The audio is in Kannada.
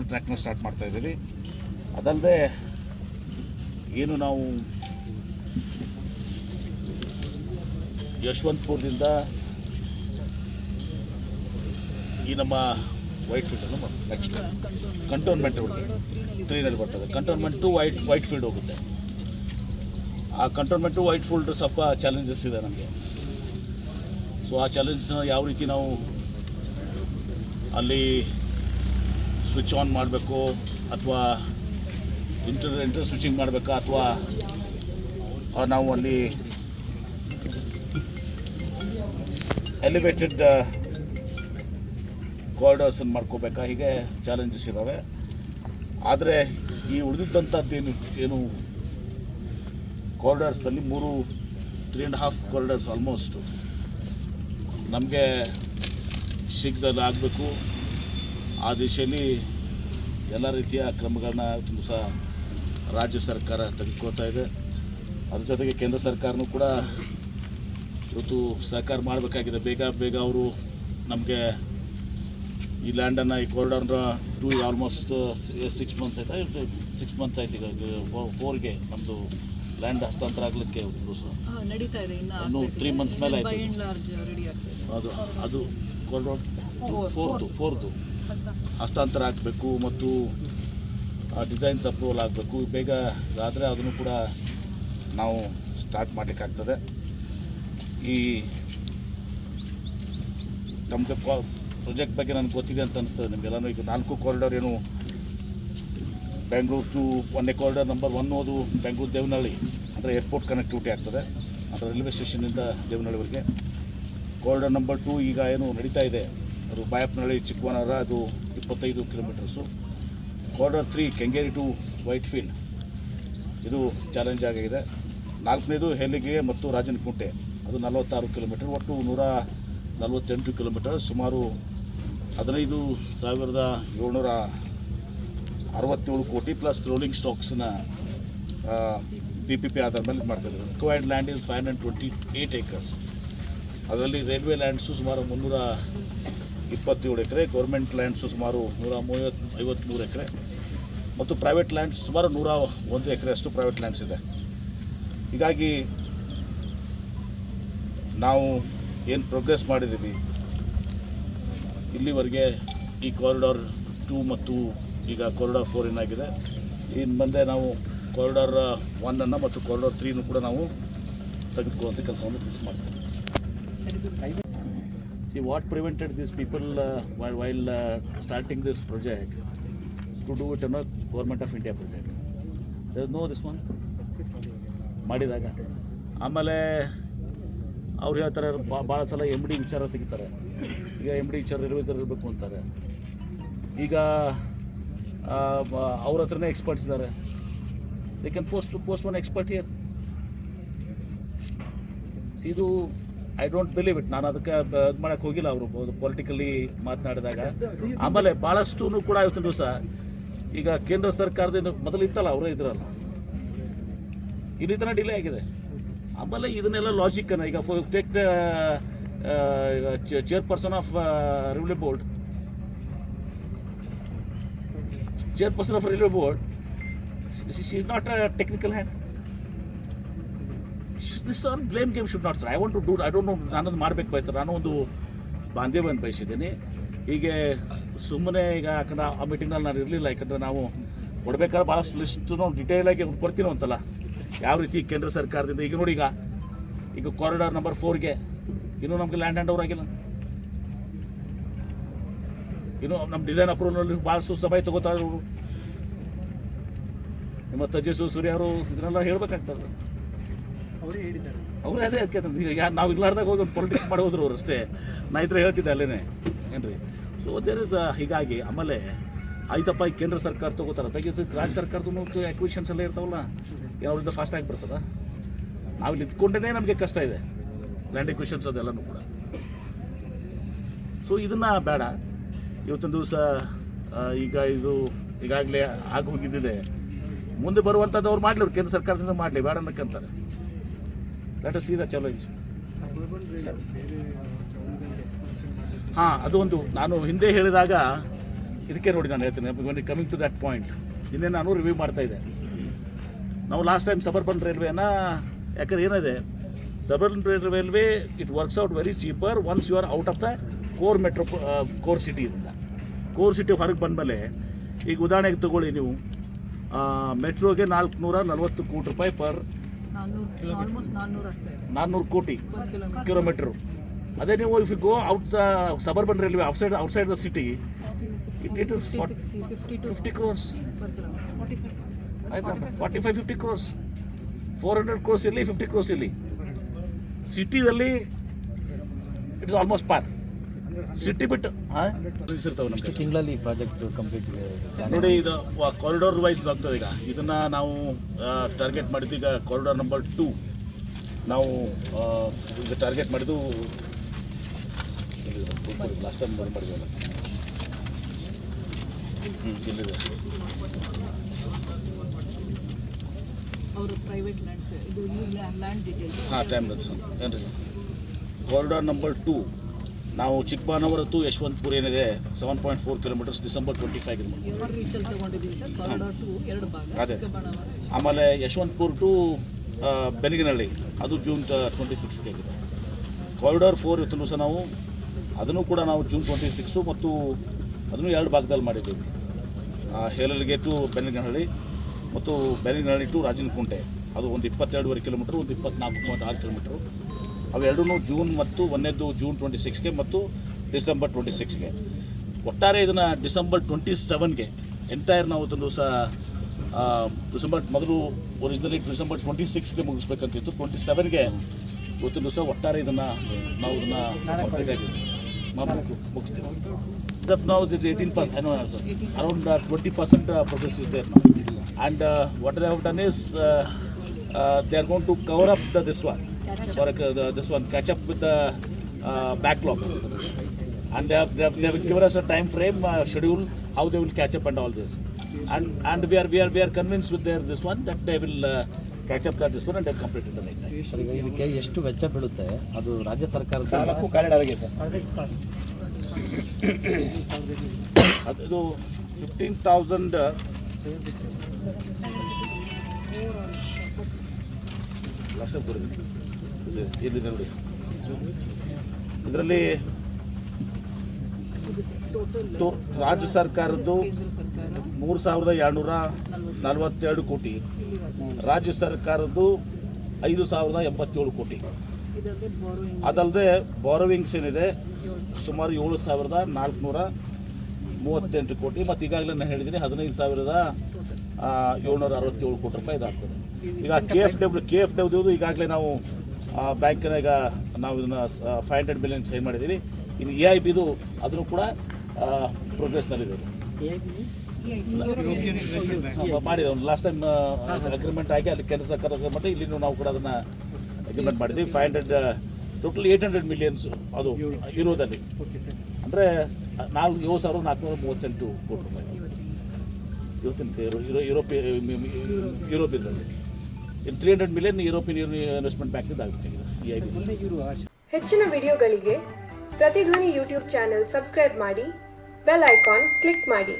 ಎಕ್ಸ್ಟರ್ನಲ್ ಟ್ರ್ಯಾಕ್ನ ಸ್ಟಾರ್ಟ್ ಮಾಡ್ತಾ ಇದ್ದೀವಿ. ಅದಲ್ಲದೆ ಏನು ನಾವು ಯಶವಂತಪುರದಿಂದ ಈ ನಮ್ಮ ವೈಟ್ ಫೀಲ್ಡ್ ನೆಕ್ಸ್ಟ್ ಕಂಟೋನ್ಮೆಂಟ್ ತ್ರೀನಲ್ಲಿ ಬರ್ತದೆ. Cantonment to white white field ಹೋಗುತ್ತೆ. ಆ ಕಂಟೋನ್ಮೆಂಟ್ ಟು ವೈಟ್ ಫೀಲ್ಡ್ ಸ್ವಲ್ಪ ಚಾಲೆಂಜಸ್ ಇದೆ ನಮಗೆ. ಸೊ ಆ ಚಾಲೆಂಜ್ನ ಯಾವ ರೀತಿ ನಾವು ಅಲ್ಲಿ ಸ್ವಿಚ್ ಆನ್ ಮಾಡಬೇಕು ಅಥವಾ ಇಂಟರ್ ಇಂಟರ್ ಸ್ವಿಚಿಂಗ್ ಮಾಡಬೇಕಾ ಅಥವಾ ನಾವು ಅಲ್ಲಿ ಎಲಿವೇಟೆಡ್ ಕಾರ್ಡರ್ಸನ್ನು ಮಾಡ್ಕೋಬೇಕಾ? ಹೀಗೆ ಚಾಲೆಂಜಸ್ ಇದ್ದಾವೆ ಆದರೆ ಈ ಉಳಿದಿದ್ದಂಥದ್ದು ಏನು ಏನು ಕಾರಿಡಾರ್ಸ್ನಲ್ಲಿ ಮೂರು three and half corridors almost ನಮಗೆ ಶೀಘ್ರದಲ್ಲಿ ಆಗಬೇಕು ಆ ದಿಶೆಯಲ್ಲಿ ಎಲ್ಲ ರೀತಿಯ ಕ್ರಮಗಳನ್ನ ತುಂಬ ಸಹ ರಾಜ್ಯ ಸರ್ಕಾರ ತೆಗೆದುಕೊಳ್ತಾ ಇದೆ. ಅದ್ರ ಜೊತೆಗೆ ಕೇಂದ್ರ ಸರ್ಕಾರನೂ ಕೂಡ ಇವತ್ತು ಸಹಕಾರ ಮಾಡಬೇಕಾಗಿದೆ. ಬೇಗ ಬೇಗ ಅವರು ನಮಗೆ ಈ ಲ್ಯಾಂಡನ್ನು ಈ ಕಾರಿಡಾರ್ನ ಟೂ ಆಲ್ಮೋಸ್ಟ್ ಸಿಕ್ಸ್ ಮಂತ್ಸ್ ಆಯ್ತಾ? ಸಿಕ್ಸ್ ಮಂತ್ಸ್ ಆಯ್ತು ಈಗ ಫೋರ್ಗೆ ನಮ್ಮದು ಲ್ಯಾಂಡ್ ಹಸ್ತಾಂತರ ಆಗಲಿಕ್ಕೆ ತ್ರೀ ನಡೀತಾ ಇದೆ. ಇನ್ನು ಇನ್ನು three ಮೇಲೆ ಆಯಿತು. ಅದು ಅದು ಕಾರಿಡಾರ್ ಫೋರ್ದು ಫೋರ್ತು ಫೋರ್ತು ಹಸ್ತಾಂತರ ಆಗಬೇಕು ಮತ್ತು ಡಿಸೈನ್ಸ್ ಅಪ್ರೂವಲ್ ಆಗಬೇಕು. ಬೇಗ ಆದರೆ ಅದನ್ನು ಕೂಡ ನಾವು ಸ್ಟಾರ್ಟ್ ಮಾಡಲಿಕ್ಕಾಗ್ತದೆ. ಈ ನಮಗೆ ಪ್ರಾಜೆಕ್ಟ್ ಬಗ್ಗೆ ನನಗೆ ಗೊತ್ತಿದೆ ಅಂತ ಅನಿಸ್ತದೆ ನಿಮಗೆಲ್ಲನೂ ಈಗ ನಾಲ್ಕು ಕಾರಿಡಾರ್ ಏನು ಬೆಂಗಳೂರು ಟು ಒಂದೇ ಕಾರಿಡಾರ್ ನಂಬರ್ ಒನ್ ಅದು ಬೆಂಗಳೂರು ದೇವನಹಳ್ಳಿ ಅಂದರೆ ಏರ್ಪೋರ್ಟ್ ಕನೆಕ್ಟಿವಿಟಿ ಆಗ್ತದೆ. ಅಂದರೆ ರೈಲ್ವೆ ಸ್ಟೇಷನಿಂದ ದೇವನಹಳ್ಳಿವರೆಗೆ ಕಾರಿಡಾರ್ ನಂಬರ್ ಟು ಈಗ ಏನು ನಡೀತಾ ಇದೆ? ಅದು ಬಾಯಪ್ಪನಹಳ್ಳಿ ಚಿಕ್ಕವನರ ಅದು ಇಪ್ಪತ್ತೈದು kilometres corridor three Kengeri to Whitefield ಇದು ಚಾಲೆಂಜ್ ಆಗಿದೆ. ನಾಲ್ಕನೇದು ಹೆಲಿಗೆ ಮತ್ತು ರಾಜನಕುಂಟೆ ಅದು ನಲವತ್ತಾರು ಕಿಲೋಮೀಟರ್ ಒಟ್ಟು ನೂರ ನಲವತ್ತೆಂಟು ಕಿಲೋಮೀಟರ್ ಸುಮಾರು ಹದಿನೈದು ಸಾವಿರದ ಏಳ್ನೂರ ಅರವತ್ತೇಳು ಕೋಟಿ ಪ್ಲಸ್ ರೋಲಿಂಗ್ ಸ್ಟಾಕ್ಸನ್ನ ಪಿ ಪಿ ಪಿ ಆಧಾರ ಮೇಲೆ ಮಾಡ್ತಾಯಿದ್ದಾರೆ required land is five hundred twenty eight acres ಅದರಲ್ಲಿ ರೈಲ್ವೆ ಲ್ಯಾಂಡ್ಸು ಸುಮಾರು ಮುನ್ನೂರ ಇಪ್ಪತ್ತೇಳು ಎಕರೆ ಗೌರ್ಮೆಂಟ್ ಲ್ಯಾಂಡ್ಸು ಸುಮಾರು ನೂರ ಮೂವತ್ತು ಐವತ್ತ್ಮೂರು ಎಕರೆ. ಮತ್ತು ಪ್ರೈವೇಟ್ ಲ್ಯಾಂಡ್ಸ್ ಸುಮಾರು ನೂರ ಒಂದು ಎಕರೆ ಅಷ್ಟು ಪ್ರೈವೇಟ್ ಲ್ಯಾಂಡ್ಸ್ ಇದೆ. ಹೀಗಾಗಿ ನಾವು ಏನು ಪ್ರೋಗ್ರೆಸ್ ಮಾಡಿದ್ದೀವಿ, ಇಲ್ಲಿವರೆಗೆ ಈ ಕಾರಿಡಾರ್ ಟೂ ಮತ್ತು ಈಗ ಕಾರಿಡಾರ್ ಫೋರ್ ಏನಾಗಿದೆ ಇನ್ನು ಮುಂದೆ ನಾವು ಕಾರಿಡಾರ್ ಒನ್ನನ್ನು ಮತ್ತು ಕಾರಿಡಾರ್ ತ್ರೀನೂ ಕೂಡ ನಾವು ತೆಗೆದುಕೊಳ್ಳುವಂಥ ಕೆಲಸವನ್ನು ಮಾಡ್ತೀವಿ. See what prevented these people uh, while, while uh, starting this project to do it on a government of India project. There is no this one. ಮಾಡಿದಾಗ ಆಮೇಲೆ ಅವ್ರು ಹೇಳ್ತಾರೆ ಭಾಳ ಸಲ ಎಂ ಡಿ ವಿಚಾರ ತೆಗಿತಾರೆ ಈಗ ಎಂ ಡಿ ವಿಚಾರ ನಿರ್ವಹಿಸರ್ ಇರಬೇಕು ಅಂತಾರೆ ಈಗ ಅವ್ರ ಹತ್ರನೇ ಎಕ್ಸ್ಪರ್ಟ್ಸ್ ಇದ್ದಾರೆ they can post post one expert year ಇದು ಐ ಡೋಂಟ್ ಬಿಲೀವ್ ಇಟ್ ನಾನು ಅದಕ್ಕೆ ಇದು ಮಾಡಕ್ಕೆ ಹೋಗಿಲ್ಲ ಅವರು. ಪೊಲಿಟಿಕಲಿ ಮಾತನಾಡಿದಾಗ. ಆಮೇಲೆ ಭಾಳಷ್ಟು ಕೂಡ ಇವತ್ತಿನ ದಿವಸ ಈಗ ಕೇಂದ್ರ ಸರ್ಕಾರದಿಂದ ಮೊದಲು ಇತ್ತಲ್ಲ, ಅವರೇ ಇದ್ರಲ್ಲ. ಇಲ್ಲಿ ತನಕ ಡಿಲೇ ಆಗಿದೆ. ಆಮೇಲೆ ಇದನ್ನೆಲ್ಲ ಲಾಜಿಕ್ಕನ್ನು ಈಗ take chairperson of review board chairperson of railway board is not a technical hand this on blame game should not I want to do I don't know ನಾನೊಂದು ಮಾಡ್ಬೇಕು ಬಯಸ್ತಾರೆ. ನಾನು ಒಂದು ಬಾಂಧವ್ಯವನ್ನು ಬಯಸಿದ್ದೀನಿ. ಹೀಗೆ ಸುಮ್ಮನೆ ಈಗ ಯಾಕಂದ್ರೆ ಆ ಮೀಟಿಂಗ್ನಲ್ಲಿ ನಾನು ಇರಲಿಲ್ಲ. ಯಾಕಂದರೆ ನಾವು ಕೊಡ್ಬೇಕಾದ್ರೆ ಭಾಳಷ್ಟು ಲಿಸ್ಟು ಡಿಟೇಲಾಗಿ ಕೊಡ್ತೀನಿ ಒಂದ್ಸಲ. ಯಾವ ರೀತಿ ಕೇಂದ್ರ ಸರ್ಕಾರದಿಂದ ಈಗ ನೋಡಿ ಈಗ ಈಗ ಕಾರಿಡಾರ್ ನಂಬರ್ ಫೋರ್ಗೆ ಇನ್ನೂ ನಮಗೆ ಲ್ಯಾಂಡ್ ಹ್ಯಾಂಡ್ ಓವರ್ ಆಗಿಲ್ಲ. ಇನ್ನು ನಮ್ಮ ಡಿಸೈನ್ ಅಪ್ರೂವಲ್ನಲ್ಲಿ ಭಾಳಷ್ಟು ಸಭೆ ತಗೋತಾರೆ ಅವರು ನಿಮ್ಮ ತಜಸ್ಸು ಸೂರ್ಯ ಅವರು ಇದನ್ನೆಲ್ಲ ಹೇಳ್ಬೇಕಾಗ್ತದೆ. ಅವರೇ ಅವರೇ ಅದೇ ಕೇಳ್ತಾರೆ ಈಗ ಯಾರು ನಾವು ಇರ್ಲಾರ್ದಾಗ ಹೋಗಿ ಒಂದು ಪೊಲಿಟಿಕ್ಸ್ ಮಾಡೋದ್ರು ಅವ್ರು ಅಷ್ಟೇ. ನಾ ಇದ್ರೆ ಹೇಳ್ತಿದ್ದೆ ಅಲ್ಲೇನೆ. ಏನ್ರಿ? ಸೊ ದೇರ್ ಇಸ್ ಹೀಗಾಗಿ ಆಮೇಲೆ ಆಯ್ತಪ್ಪ, ಈ ಕೇಂದ್ರ ಸರ್ಕಾರ ತಗೋತಾರ. ತೆಗೆದು ರಾಜ್ಯ ಸರ್ಕಾರದ್ದು ಎಕ್ವಿಷನ್ಸ್ ಎಲ್ಲ ಇರ್ತಾವಲ್ಲ ಅವ್ರಿಂದ ಫಾಸ್ಟ್ ಆಗಿ ಬರ್ತದ? ನಾವು ಇಲ್ಲಿ ಇದ್ಕೊಂಡೇ ನಮಗೆ ಕಷ್ಟ ಇದೆ. ಲ್ಯಾಂಡ್ ಎಕ್ವಿಷನ್ಸ್ ಅದೆಲ್ಲನೂ ಕೂಡ. ಸೊ ಇದನ್ನ ಬೇಡ. ಇವತ್ತೊಂದು ದಿವಸ ಈಗ ಇದು ಈಗಾಗಲೇ ಆಗಿ ಹೋಗಿದ್ದಿದೆ. ಮುಂದೆ ಬರುವಂಥದ್ದು ಅವ್ರು ಮಾಡಲಿ, ಅವ್ರು ಕೇಂದ್ರ ಸರ್ಕಾರದಿಂದ ಮಾಡಲಿ, ಬೇಡ ಅನ್ನಕ್ಕಂತಾರೆ. Let us see the challenge ಹಾಂ ಅದು ಒಂದು. ನಾನು ಹಿಂದೆ ಹೇಳಿದಾಗ ಇದಕ್ಕೆ ನೋಡಿ ನಾನು ಹೇಳ್ತೀನಿ when coming to that point ಇನ್ನೇ ನಾನು ರಿವ್ಯೂ ಮಾಡ್ತಾ ಇದ್ದೆ. ನಾವು ಲಾಸ್ಟ್ ಟೈಮ್ ಸಬರ್ಬನ್ ರೈಲ್ವೆನ ಯಾಕಂದ್ರೆ ಏನಿದೆ suburban railway it works out very cheaper once you are out of the core metro core ಸಿಟಿಯಿಂದ core city ಹೊರಗೆ ಬಂದಮೇಲೆ ಈಗ ಉದಾಹರಣೆಗೆ ತಗೊಳ್ಳಿ ನೀವು ಮೆಟ್ರೋಗೆ ನಾಲ್ಕುನೂರ ನಲ್ವತ್ತು ಕೋಟಿ ರೂಪಾಯಿ ಪರ್ ನಾನ್ನೂರು ಕೋಟಿ ಕಿಲೋಮೀಟರ್ ಅದೇ ನೀವು if go out suburban railway outside outside the city it sixty fifty crores ಆಯ್ತಾ forty five fifty crores four hundred crores ಇಲ್ಲಿ ಫಿಫ್ಟಿ ಕ್ರೋರ್ಸ್ ಇಲ್ಲಿ. ಸಿಟಿದಲ್ಲಿ it is almost par city ಬಿಟ್ಟು ತಿಂಗಳಲ್ಲಿ ಪ್ರಾಜೆಕ್ಟ್ ಕಂಪ್ಲೀಟ್ ನೋಡಿ ಇದು ಕಾರಿಡೋರ್ ವೈಸ್ ಆಗ್ತದೆ ಈಗ. ಇದನ್ನು ನಾವು ಟಾರ್ಗೆಟ್ ಮಾಡಿದ್ದು ಈಗ ಕಾರಿಡಾರ್ ನಂಬರ್ ಟೂ ನಾವು ಈಗ ಟಾರ್ಗೆಟ್ ಮಾಡಿದ್ದು ಲಾಸ್ಟ್ ಟೈಮ್ ಮಾಡಿದ್ವಲ್ಲ ಹ್ಞೂ ಇಲ್ಲಿದೆ ಹಾಂ ಟೈಮ್ ಏನು ರೀ ಕಾರಿಡಾರ್ ನಂಬರ್ ಟೂ ನಾವು ಚಿಕ್ಕಬಾನವರ ಟು ಯಶವಂತಪುರ ಏನಿದೆ seven point four kilometres December twenty five ಅದೇ. ಆಮೇಲೆ ಯಶವಂತಪುರ ಟು ಬೆನಗಿನಹಳ್ಳಿ ಅದು ಜೂನ್ ಟ್ವೆಂಟಿ ಸಿಕ್ಸ್ಗೆ ಆಗಿದೆ. ಕಾರಿಡಾರ್ ಫೋರ್ ಇತ್ತು ಸಹ ನಾವು ಅದನ್ನು ಕೂಡ ನಾವು ಜೂನ್ ಟ್ವೆಂಟಿ ಸಿಕ್ಸು ಮತ್ತು ಅದನ್ನು ಎರಡು ಭಾಗದಲ್ಲಿ ಮಾಡಿದ್ದೀವಿ. ಹೇಲಲ್ಗೆ ಟು ಬೆನಗಿನಹಳ್ಳಿ ಮತ್ತು ಬೆನಗಿನಹಳ್ಳಿ ಟು ರಾಜನಕುಂಟೆ ಅದು ಒಂದು ಇಪ್ಪತ್ತೆರಡುವರೆ ಕಿಲೋಮೀಟ್ರ್ ಒಂದು ಇಪ್ಪತ್ತ್ನಾಲ್ಕು ಪಾಯಿಂಟ್ ಆರು ಕಿಲೋಮೀಟ್ರು ಅವೆರಡೂ ಜೂನ್ ಮತ್ತು ಒಂದನೇದು ಜೂನ್ ಟ್ವೆಂಟಿ ಸಿಕ್ಸ್ಗೆ ಮತ್ತು ಡಿಸೆಂಬರ್ ಟ್ವೆಂಟಿ ಸಿಕ್ಸ್ಗೆ. ಒಟ್ಟಾರೆ ಇದನ್ನು ಡಿಸೆಂಬರ್ ಟ್ವೆಂಟಿ ಸೆವೆನ್ಗೆ ಎಂಟೈರ್ ನಾವು ಒಂದು ದಿವಸ ಡಿಸೆಂಬರ್ ಮೊದಲು ಒರಿಜಿನಲಿ ಡಿಸೆಂಬರ್ ಟ್ವೆಂಟಿ ಸಿಕ್ಸ್ಗೆ ಮುಗಿಸ್ಬೇಕಂತಿತ್ತು. ಟ್ವೆಂಟಿ ಸೆವೆನ್ಗೆ ಇವತ್ತಿನ ದಿವಸ ಒಟ್ಟಾರೆ ಇದನ್ನು ನಾವು ಇದನ್ನು ಮುಗಿಸ್ತೀವಿ. ನಾವು it eighteen percent around twenty percent there ನಾವು and what have done is they are gone to cover up the this one for the, this one catch up with the uh, backlog and they have, they have they have given us a time frame uh, schedule how they will catch up and all this and and we are we are we are convinced with their this one that they will uh, catch up that this one and they complete it the next time sir ಈಗ ಇದಕ್ಕೆ ಎಷ್ಟು ವೆಚ್ಚ ಬೀಳುತ್ತೆ ಅದು ರಾಜ್ಯ ಸರ್ಕಾರದ ಅದು ಫಿಫ್ಟೀನ್ ತೌಸಂಡ್ ಲಾಸ್ಟ್ ಇಲ್ಲಿ ನೋಡಿ ಇದರಲ್ಲಿ ರಾಜ್ಯ ಸರ್ಕಾರದ್ದು ಮೂರು ಸಾವಿರದ ಏಳ್ನೂರ ನಲವತ್ತೆರಡು ಕೋಟಿ ರಾಜ್ಯ ಸರ್ಕಾರದ್ದು ಐದು ಸಾವಿರದ ಎಂಬತ್ತೇಳು ಕೋಟಿ. ಅದಲ್ಲದೆ ಬಾರೋವಿಂಗ್ಸ್ ಏನಿದೆ ಸುಮಾರು ಏಳು ಸಾವಿರದ ನಾಲ್ಕುನೂರ ಮೂವತ್ತೆಂಟು ಕೋಟಿ ಮತ್ತು ಈಗಾಗಲೇ ನಾನು ಹೇಳಿದ್ದೀನಿ ಹದಿನೈದು ಸಾವಿರದ ಏಳ್ನೂರ ಅರವತ್ತೇಳು ಕೋಟಿ ರೂಪಾಯಿ ಇದಾಗ್ತದೆ. ಈಗ K F W K F ಡಬ್ಲ್ಯೂದು ಈಗಾಗಲೇ ನಾವು ಬ್ಯಾಂಕಿನ ಈಗ ನಾವು ಇದನ್ನು ಫೈವ್ ಹಂಡ್ರೆಡ್ ಮಿಲಿಯನ್ ಸೈನ್ ಮಾಡಿದ್ದೀವಿ ಇನ್ನು ಎ ಐ ಬಿದು ಅದನ್ನು ಕೂಡ ಪ್ರೋಗ್ರೆಸ್ನಲ್ಲಿದೆ ಮಾಡಿದೆ ಒಂದು ಲಾಸ್ಟ್ ಟೈಮ್ ಅಗ್ರಿಮೆಂಟ್ ಆಗಿ ಅಲ್ಲಿ ಕೇಂದ್ರ ಸರ್ಕಾರ ಮಟ್ಟ ಇಲ್ಲಿ ನಾವು ಕೂಡ ಅದನ್ನು ಅಗ್ರಿಮೆಂಟ್ ಮಾಡಿದ್ವಿ. Five hundred total eight hundred millions ಅದು ಇರೋದಲ್ಲಿ. ಅಂದರೆ ನಾಲ್ಕು ಏಳು ಸಾವಿರದ ನಾಲ್ಕುನೂರ ಮೂವತ್ತೆಂಟು ಕೋಟಿ ರೂಪಾಯಿ. ಇವತ್ತಿನ ಯುರೋಪಿಯ ಇನ್ನು three hundred million European investment bank ಆಗುತ್ತೆ ಹೆಚ್ಚಿನ ವಿಡಿಯೋಗಳಿಗೆ ಪ್ರತಿಧ್ವನಿ ಯೂಟ್ಯೂಬ್ ಚಾನೆಲ್ ಸಬ್ಸ್ಕ್ರೈಬ್ ಮಾಡಿ ಬೆಲ್ ಐಕಾನ್ ಕ್ಲಿಕ್ ಮಾಡಿ.